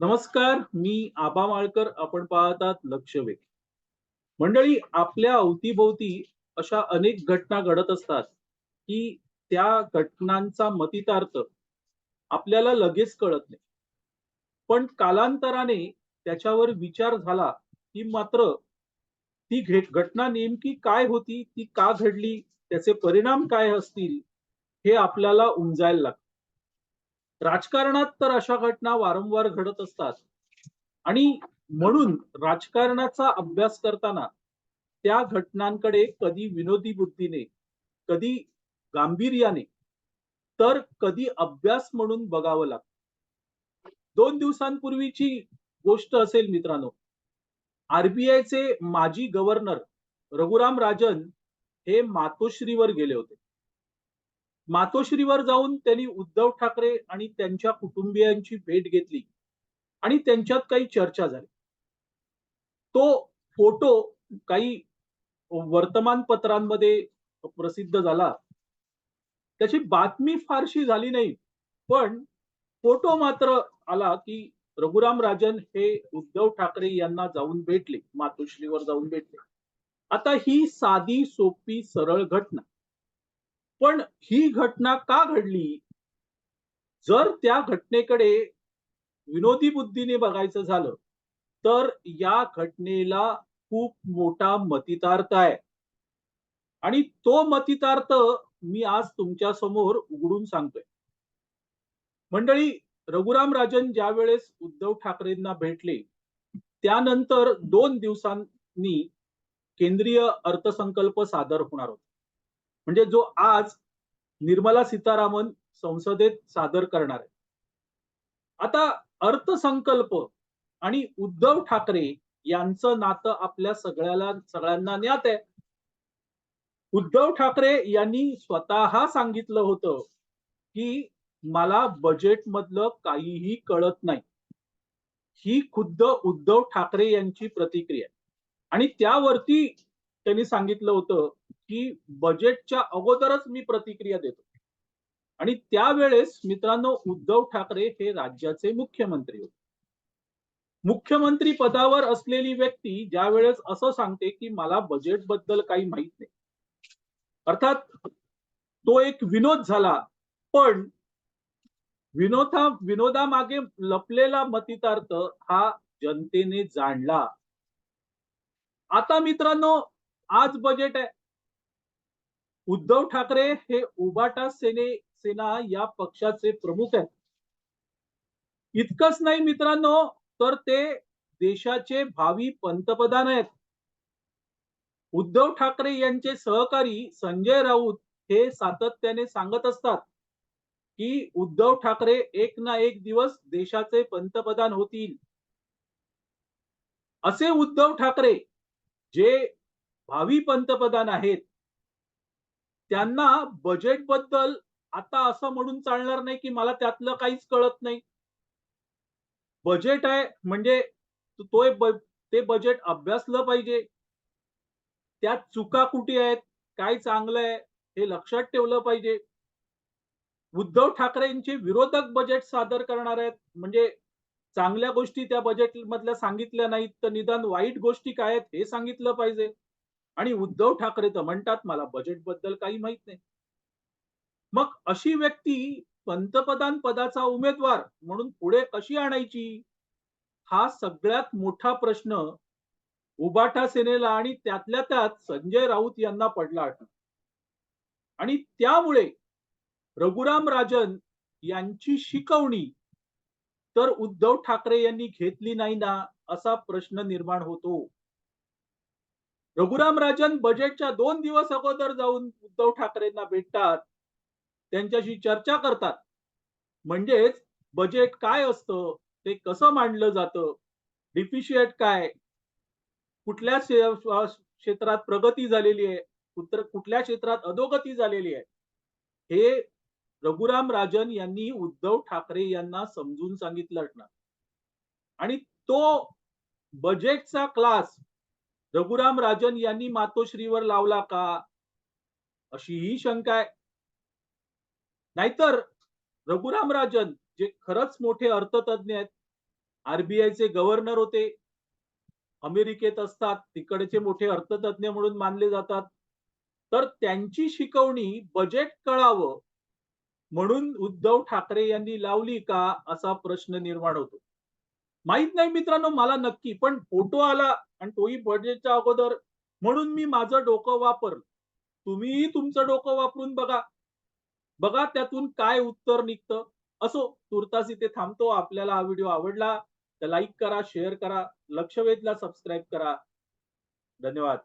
नमस्कार मी आबा माळकर. आपण पाहतात लक्ष वेध मंडळी आपल्या अवतीभोवती अशा अनेक घटना घडत असतात की त्या घटनांचा मतितार्थ आपल्याला लगेच कळत नाही. पण कालांतराने त्याच्यावर विचार झाला की मात्र ती घटना नेमकी काय होती ती का घडली त्याचे परिणाम काय असतील हे आपल्याला उमजायला लागतं. राजकारणात तर अशा घटना वारंवार घडत असतात. आणि म्हणून राजकारणाचा अभ्यास करताना त्या घटनांकडे कधी विनोदी बुद्धीने कधी गांभीर्याने तर कधी अभ्यास म्हणून बघावं लागतं. दोन दिवसांपूर्वीची गोष्ट असेल मित्रांनो. आरबीआयचे माजी गव्हर्नर रघुराम राजन हे मातोश्रीवर गेले होते. मातोश्रीवर जाऊन त्यांनी उद्धव ठाकरे आणि त्यांच्या कुटुंबियांची भेट घेतली आणि त्यांच्यात काही चर्चा झाली. तो फोटो काही वर्तमानपत्रांमध्ये प्रसिद्ध झाला. त्याची बातमी फारशी झाली नाही पण फोटो मात्र आला की रघुराम राजन हे उद्धव ठाकरे यांना जाऊन भेटले मातोश्रीवर जाऊन भेटले. आता ही साधी सोपी सरळ घटना. पण ही घटना का घडली? जर त्या घटनेकडे विनोदी बुद्धीने बघायचं झालं तर या घटनेला खूप मोठा मतितार्थ आहे. आणि तो मतितार्थ मी आज तुमच्यासमोर उघडून सांगतोय. मंडळी रघुराम राजन ज्या वेळेस उद्धव ठाकरेंना भेटले त्यानंतर दोन दिवसांनी केंद्रीय अर्थसंकल्प सादर होणार होता. म्हणजे जो आज निर्मला सीतारामन संसदेत सादर करणार आहे. आता अर्थसंकल्प आणि उद्धव ठाकरे यांचं नातं आपल्या सगळ्याला सगळ्यांना ज्ञात आहे. उद्धव ठाकरे यांनी स्वतः सांगितलं होतं की मला बजेट मधलं काहीही कळत नाही. ही खुद्द उद्धव ठाकरे यांची प्रतिक्रिया आहे. आणि त्यावरती त्यांनी सांगितलं होतं की बजेटच्या अगोदरच मी प्रतिक्रिया देतो. आणि त्यावेळेस मित्रांनो उद्धव ठाकरे हे राज्याचे मुख्यमंत्री होते. मुख्यमंत्री पदावर असलेली व्यक्ती ज्या वेळेस असं सांगते की मला बजेटबद्दल काही माहीत नाही. अर्थात तो एक विनोद झाला पण विनोदा विनोदामागे लपलेला मतितार्थ हा जनतेने जाणला. आता मित्रांनो आज बजेट आहे. उद्धव ठाकरे हे उबाटा सेने सेना या पक्षाचे प्रमुख आहेत. इतकंच नाही मित्रांनो तर ते देशाचे भावी पंतप्रधान आहेत. उद्धव ठाकरे यांचे सहकारी संजय राऊत हे सातत्याने सांगत असतात की उद्धव ठाकरे एक ना एक दिवस देशाचे पंतप्रधान होतील. असे उद्धव ठाकरे जे भावी पंतप्रधान आहेत त्यांना बजेटबद्दल आता असं म्हणून चालणार नाही की मला त्यातलं काहीच कळत नाही. बजेट आहे म्हणजे तो ते बजेट अभ्यासलं पाहिजे. त्यात चुका कुठे आहेत काय चांगलं आहे हे लक्षात ठेवलं पाहिजे. उद्धव ठाकरेंचे विरोधक बजेट सादर करणार आहेत म्हणजे चांगल्या गोष्टी त्या बजेट मधल्या सांगितल्या नाहीत तर निदान वाईट गोष्टी काय आहेत हे सांगितलं पाहिजे. आणि उद्धव ठाकरे तर म्हणतात मला बजेटबद्दल काही माहीत नाही. मग अशी व्यक्ती पंतप्रधान पदाचा उमेदवार म्हणून पुढे कशी आणायची? हा सगळ्यात मोठा प्रश्न उबाठा सेनेला आणि त्यातल्या त्यात संजय राऊत यांना पडला आणि त्यामुळे रघुराम राजन यांची शिकवणी तर उद्धव ठाकरे यांनी घेतली नाही ना असा प्रश्न निर्माण होतो. रघुराम राजन बजेटच्या दोन दिवस अगोदर जाऊन उद्धव ठाकरेंना भेटतात. त्यांच्याशी चर्चा करतात. म्हणजेच बजेट काय असतं? ते कसं मांडलं जातं? डिफिशिएट काय? कुठल्या क्षेत्रात प्रगती झालेली आहे? कुठल्या क्षेत्रात अधोगती झालेली आहे? हे रघुराम राजन यांनी उद्धव ठाकरे यांना समजून सांगितलं असणार आणि तो बजेटचा क्लास रघुराम राजन यांनी मातोश्रीवर लावला का? अशी ही शंका आहे. नाहीतर रघुराम राजन जे खरंच मोठे अर्थतज्ञ आहेत आरबीआयचे गव्हर्नर होते. अमेरिकेत असतात तिकडचे मोठे अर्थतज्ञ म्हणून मानले जातात. तर त्यांची शिकवणी बजेट कळावं म्हणून उद्धव ठाकरे यांनी लावली का? असा प्रश्न निर्माण होतो. माहीत नाही मित्रांनो मला नक्की पण फोटो आला. आणि तोही बजेटच्या अगोदर. म्हणून मी माझं डोकं वापरलं. तुम्हीही तुमचं डोकं वापरून बघा. बघा त्यातून काय उत्तर निघतं. असो तुर्तास इथे थांबतो. आपल्याला हा व्हिडिओ आवडला तर लाईक करा शेअर करा लक्षवेधला सबस्क्राईब करा. धन्यवाद.